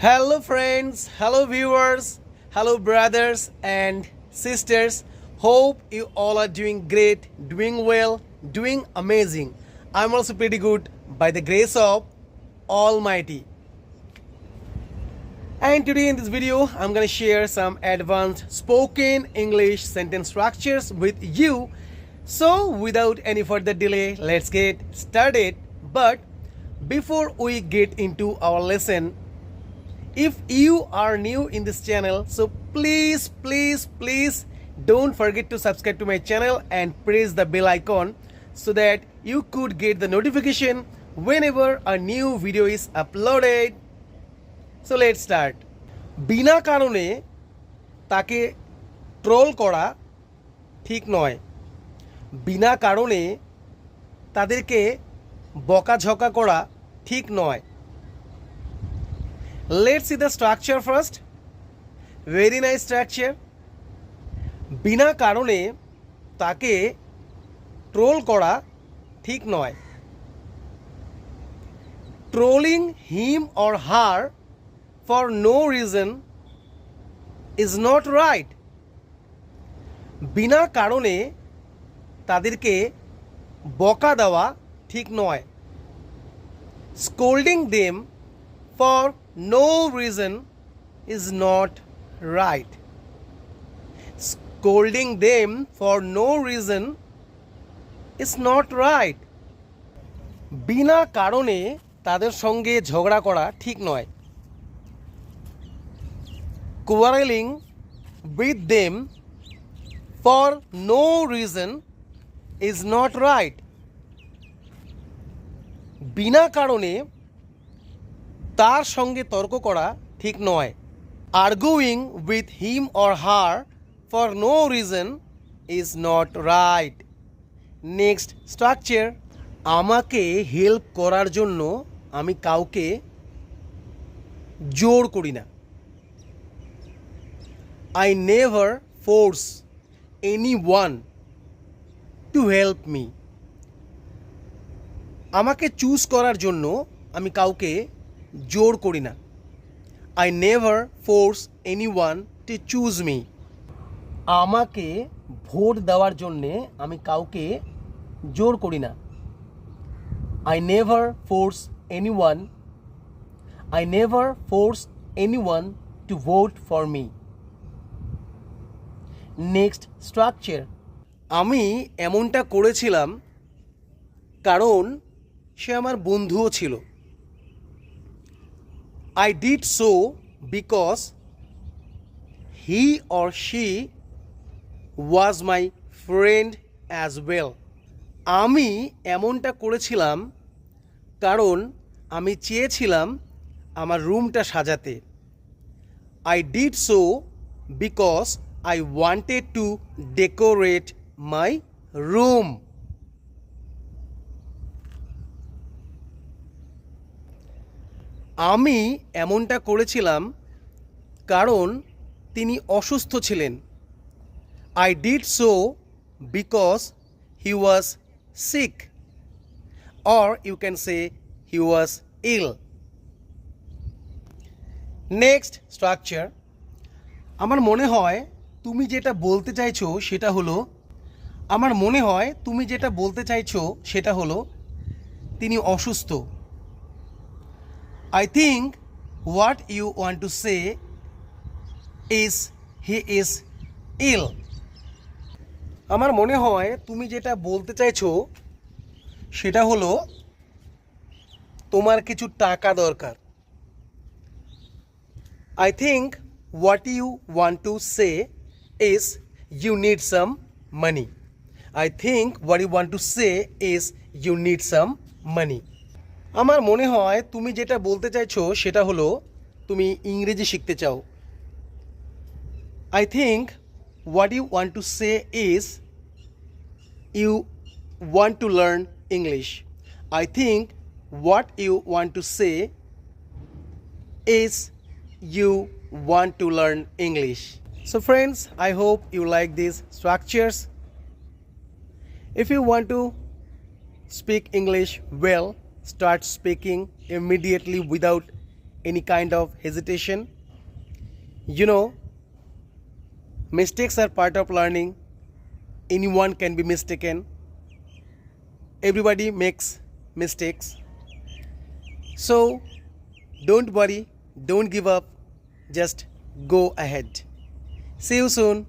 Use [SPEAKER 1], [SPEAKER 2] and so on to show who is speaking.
[SPEAKER 1] Hello, friends. Hello, viewers. Hello, brothers and sisters. Hope you all are doing great, doing well, doing amazing. I'm also pretty good by the grace of Almighty. And today in this video, I'm gonna share some advanced spoken English sentence structures with you. So without any further delay, let's get started. But before we get into our lesson, if you are new in this channel, so please, please, please don't forget to subscribe to my channel and press the bell icon so that you could get the notification whenever a new video is uploaded. So let start বিনা কারণে তাকে troll করা ঠিক নয় বিনা কারণে তাদেরকে বকাঝকা করা ঠিক নয় let see the structure first very nice structure বিনা কারণে তাকে ট্রোল করা ঠিক নয়। Trolling him or her for no reason is not right বিনা কারণে তাদেরকে বকা দেওয়া ঠিক নয়। Scolding them for no reason is not right scolding them for no reason is not right বিনা কারণে তাদের সঙ্গে ঝগড়া করা ঠিক নয়। Quarreling with them for no reason is not right বিনা কারণে তার সঙ্গে তর্ক করা ঠিক নয়। Arguing with him or her for no reason is not right next structure আমাকে হেল্প করার জন্য আমি কাউকে জোর করি না। I never force anyone to help me আমাকে চুজ করার জন্য আমি কাউকে জোর করি না। I never force anyone to choose me আমাকে ভোট দেওয়ার জন্যে আমি কাউকে জোর করি না। I never force anyone I never force anyone to vote for me next structure আমি এমনটা করেছিলাম কারণ সে আমার বন্ধুও ছিল। I did so because he or she was my friend as well আমি এমনটা করেছিলাম কারণ আমি চেয়েছিলাম আমার রুমটা সাজাতে I did so because I wanted to decorate my room. আমি এমনটা করেছিলাম কারণ তিনি অসুস্থ ছিলেন। I did so because he was sick or you can say he was ill next structure আমার মনে হয় তুমি যেটা বলতে চাইছো সেটা হলো, আমার মনে হয় তুমি যেটা বলতে চাইছো সেটা হলো, তিনি অসুস্থ। I think what you want to say is he is ill. আমার মনে হয় তুমি যেটা বলতে চাইছ সেটা হলো তোমার কিছু টাকা দরকার। I think what you want to say is you need some money I think what you want to say is you need some money আমার মনে হয় তুমি যেটা বলতে চাইছো সেটা হলো তুমি ইংরেজি শিখতে চাও। I think what you want to say is you want to learn English I think what you want to say is you want to learn English so friends I hope you like this structures if you want to speak English well start speaking immediately without any kind of hesitation. You know, mistakes are part of learning. Anyone can be mistaken. Everybody makes mistakes. So, don't worry, don't give up, just go ahead. See you soon.